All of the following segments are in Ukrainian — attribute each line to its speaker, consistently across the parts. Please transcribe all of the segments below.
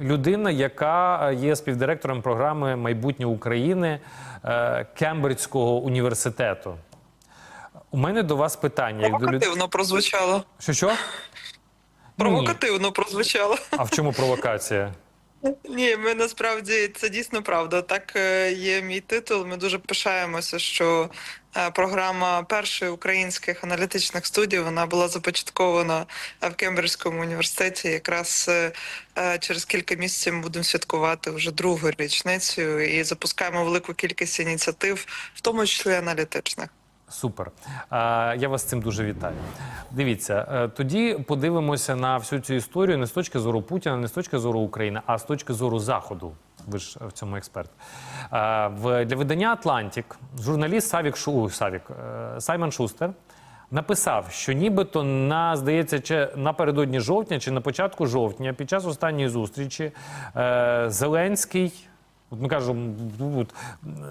Speaker 1: людина, яка є співдиректором програми Майбутнє України е, Кембриджського університету. У мене до вас питання. Як до люд...
Speaker 2: Провокативно прозвучало.
Speaker 1: Що що? Ні.
Speaker 2: Провокативно прозвучало.
Speaker 1: А в чому провокація?
Speaker 2: Ні, ми насправді це дійсно правда. Так е, є мій титул. Ми дуже пишаємося, що е, програма першої українських аналітичних студій вона була започаткована е, в Кембриджському університеті. Якраз е, е, через кілька місяців ми будемо святкувати вже другу річницю і запускаємо велику кількість ініціатив, в тому числі аналітичних.
Speaker 1: Супер. Я вас з цим дуже вітаю. Дивіться, е, тоді подивимося на всю цю історію не з точки зору Путіна, не з точки зору України, а з точки зору Заходу. Ви ж в цьому експерт. В, для видання Атлантик журналіст Савік Шу, Савік, е, Саймон Шустер написав, що нібито на здається, чи напередодні жовтня, чи на початку жовтня, під час останньої зустрічі е, Зеленський. От ми кажемо,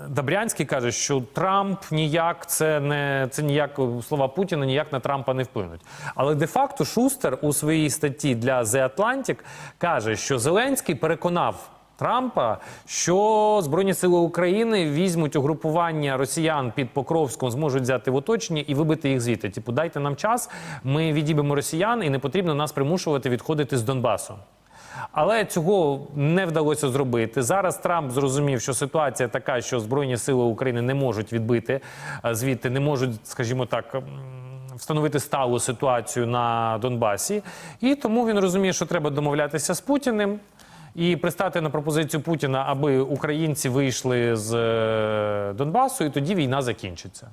Speaker 1: Добрянський каже, що Трамп ніяк це не це ніяк слова Путіна ніяк на Трампа не вплинуть. Але де-факто Шустер у своїй статті для The Atlantic каже, що Зеленський переконав. Трампа, що Збройні сили України візьмуть угрупування росіян під Покровськом, зможуть взяти в оточення і вибити їх звідти. Типу, дайте нам час, ми відібемо росіян, і не потрібно нас примушувати відходити з Донбасу. Але цього не вдалося зробити. Зараз Трамп зрозумів, що ситуація така, що Збройні сили України не можуть відбити е, звідти, не можуть, скажімо так. Встановити сталу ситуацію на Донбасі, і тому він розуміє, що треба домовлятися з Путіним і пристати на пропозицію Путіна, аби українці вийшли з е, Донбасу, і тоді війна закінчиться.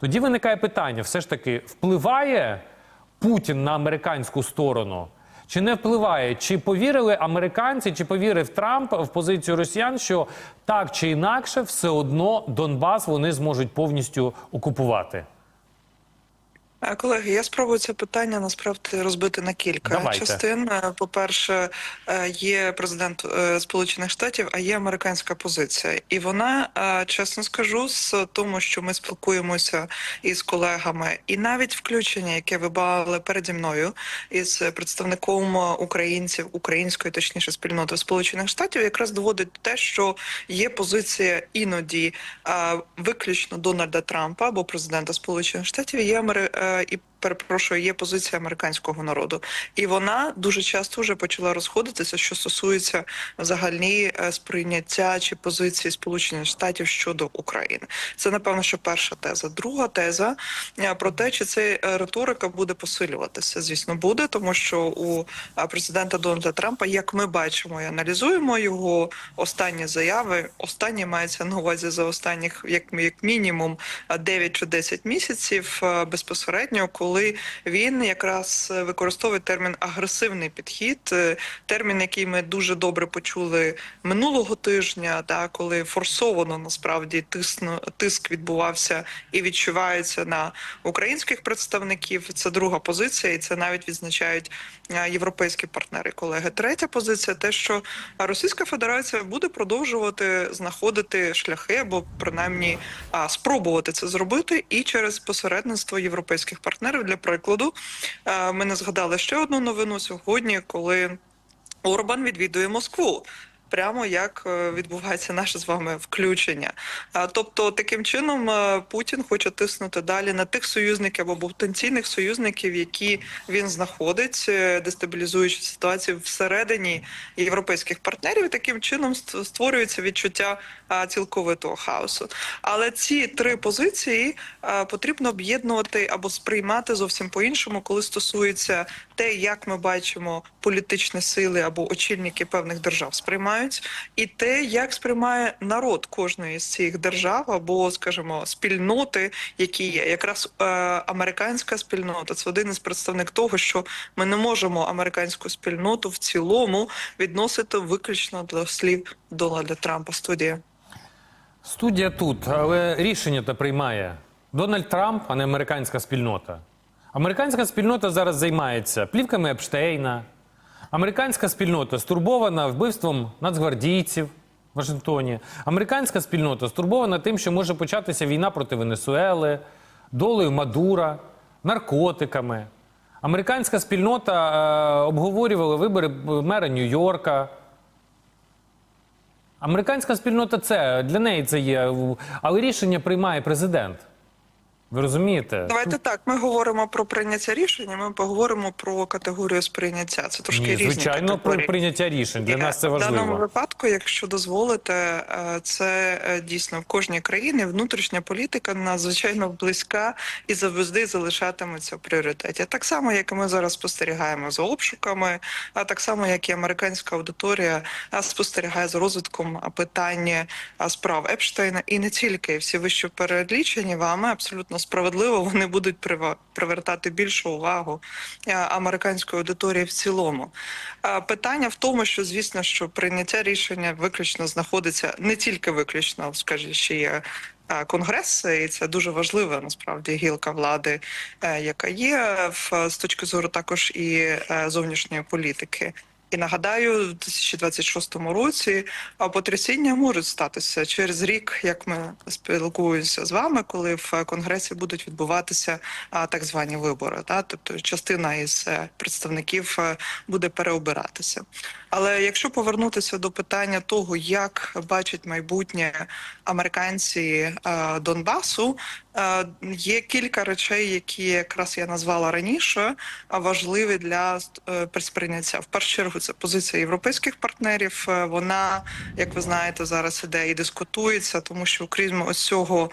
Speaker 1: Тоді виникає питання: все ж таки, впливає Путін на американську сторону? Чи не впливає? Чи повірили американці, чи повірив Трамп в позицію росіян, що так чи інакше, все одно Донбас вони зможуть повністю окупувати?
Speaker 2: Е, Колеги, я спробую це питання насправді розбити на кілька
Speaker 1: Давайте.
Speaker 2: частин. Е, По-перше, е, є президент Сполучених Штатів, а є американська позиція, і вона, чесно скажу, з тому, що ми спілкуємося із колегами, і навіть включення, яке ви бали переді мною із представником українців української, точніше, спільноти Сполучених Штатів, якраз доводить те, що є позиція іноді виключно Дональда Трампа або президента Сполучених Штатів, є Амери... е, і перепрошую, є позиція американського народу, і вона дуже часто вже почала розходитися, що стосується взагалі е, сприйняття чи позиції Сполучених Штатів щодо України. Це напевно, що перша теза. Друга теза е, про те, чи ця е, риторика буде посилюватися. Звісно, буде, тому що у президента Дональда Трампа, як ми бачимо і аналізуємо його останні заяви, останні мається на увазі за останніх, як, як мінімум, е, 9 чи 10 місяців безпосередньо, коли він якраз е, використовує термін агресивний підхід, е, термін, який ми дуже добре почули минулого тижня, да, коли форсовано насправді тисно, тиск відбувався і відчувається на українських представників. Це друга позиція, і це навіть відзначають е, європейські партнери. Колеги, третя позиція те, що Російська Федерація буде продовжувати знаходити шляхи або принаймні спробувати це зробити і через посередництво європейських партнерів. Для прикладу, е, ми не згадали ще одну новину сьогодні, коли Орбан відвідує Москву. Прямо як е, відбувається наше з вами включення. Тобто, таким чином е, Путін хоче тиснути далі на тих союзників або потенційних союзників, які він знаходить, е, дестабілізуючи ситуацію всередині європейських партнерів. Таким чином створюється відчуття цілковитого хаосу. Але ці три позиції потрібно об'єднувати або сприймати зовсім по-іншому, коли стосується те, як ми бачимо політичні сили або очільники певних держав сприймають, і те, як сприймає народ кожної з цих держав або, скажімо, спільноти, які є. Якраз е, американська спільнота це один із представник того, що ми не можемо американську спільноту в цілому відносити виключно до слів Дональда Трампа. Студія.
Speaker 1: Студія тут, але рішення то приймає Дональд Трамп, а не американська спільнота. Американська спільнота зараз займається плівками Епштейна. Американська спільнота стурбована вбивством нацгвардійців Вашингтоні. Американська спільнота стурбована тим, що може початися війна проти Венесуели, долею Мадура, наркотиками. Американська спільнота е, обговорювала вибори мера Нью-Йорка Американська спільнота це для неї це є, але рішення приймає президент. Ви розумієте?
Speaker 2: Давайте так. Ми говоримо про прийняття рішення. Ми поговоримо про категорію сприйняття. Це трошки
Speaker 1: Ні,
Speaker 2: різні
Speaker 1: звичайно, про прийняття рішень. Для
Speaker 2: Е,
Speaker 1: нас це
Speaker 2: В даному випадку, якщо дозволите, е, це е, дійсно в кожній країні внутрішня політика надзвичайно близька і завжди залишатиметься в пріоритеті. Так само, як і ми зараз спостерігаємо за обшуками, а так само, як і американська аудиторія а, спостерігає за розвитком питання справ Епштейна, і не тільки всі вище перелічені вами абсолютно справедливо вони будуть привертати більшу увагу е, американської аудиторії в цілому. Е, Питання в тому, що звісно, що прийняття рішення виключно знаходиться не тільки виключно, скажімо, ще є. е, Конгрес, і це дуже важлива насправді гілка влади, яка є в з точки зору також і зовнішньої політики. І нагадаю, в 2026 році потрясіння можуть статися через рік, як ми спілкуємося з вами, коли в конгресі будуть відбуватися так звані вибори. Та тобто частина із е, представників е, буде переобиратися. Але якщо повернутися до питання того, як бачать майбутнє американці е, Донбасу, є кілька речей, які якраз я назвала раніше, важливі для присприйняття сприйняття. В першу чергу це позиція європейських партнерів. Е, Вона, як ви знаєте, зараз іде і дискутується, тому що окрім ось цього.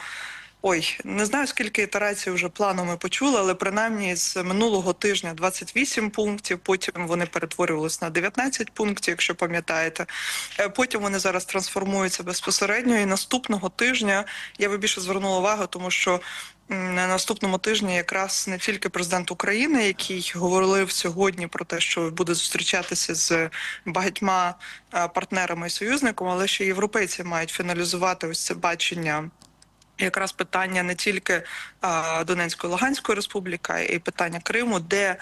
Speaker 2: Ой, не знаю скільки ітерацій вже плану ми почули, але принаймні з минулого тижня 28 пунктів. Потім вони перетворювалися на 19 пунктів, якщо пам'ятаєте. Е, Потім вони зараз трансформуються безпосередньо. І наступного тижня я би більше звернула увагу, тому що на наступному тижні якраз не тільки президент України, який говорив сьогодні про те, що буде зустрічатися з багатьма е, партнерами і союзниками, але ще європейці мають фіналізувати ось це бачення. Якраз питання не тільки Донецької Луганської республіки, і питання Криму, де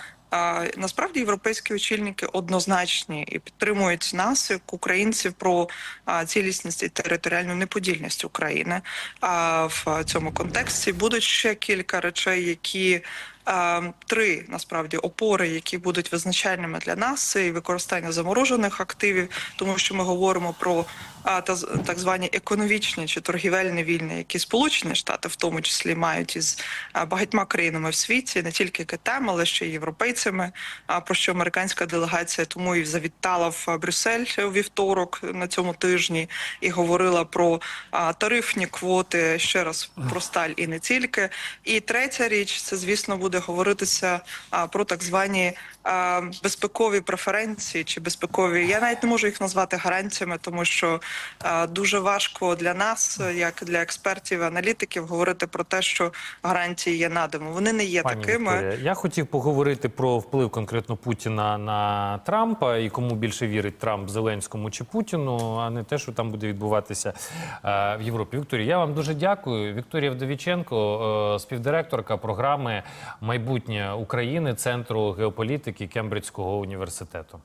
Speaker 2: насправді європейські очільники однозначні і підтримують нас, як українців, про цілісність і територіальну неподільність України. А в цьому контексті будуть ще кілька речей, які три насправді опори, які будуть визначальними для нас, це і використання заморожених активів, тому що ми говоримо про так звані економічні чи торгівельні війни, які Сполучені Штати в тому числі мають із багатьма країнами в світі, не тільки Китаєм, але ще й європейцями. Про що американська делегація тому і завітала в Брюссель у вівторок на цьому тижні і говорила про тарифні квоти ще раз про сталь і не тільки. І третя річ це, звісно, буде говоритися а, про так звані а, безпекові преференції чи безпекові. Я навіть не можу їх назвати гарантіями, тому що а, дуже важко для нас, як для експертів, аналітиків, говорити про те, що гарантії є надамо. Вони не є
Speaker 1: Пані
Speaker 2: такими.
Speaker 1: Вікторія, я хотів поговорити про вплив конкретно Путіна на Трампа і кому більше вірить Трамп Зеленському чи Путіну, а не те, що там буде відбуватися е, в Європі. Вікторія, я вам дуже дякую. Вікторія Вдовіченко, е, співдиректорка програми Майбутнє України Центру геополітики Кембриджського університету.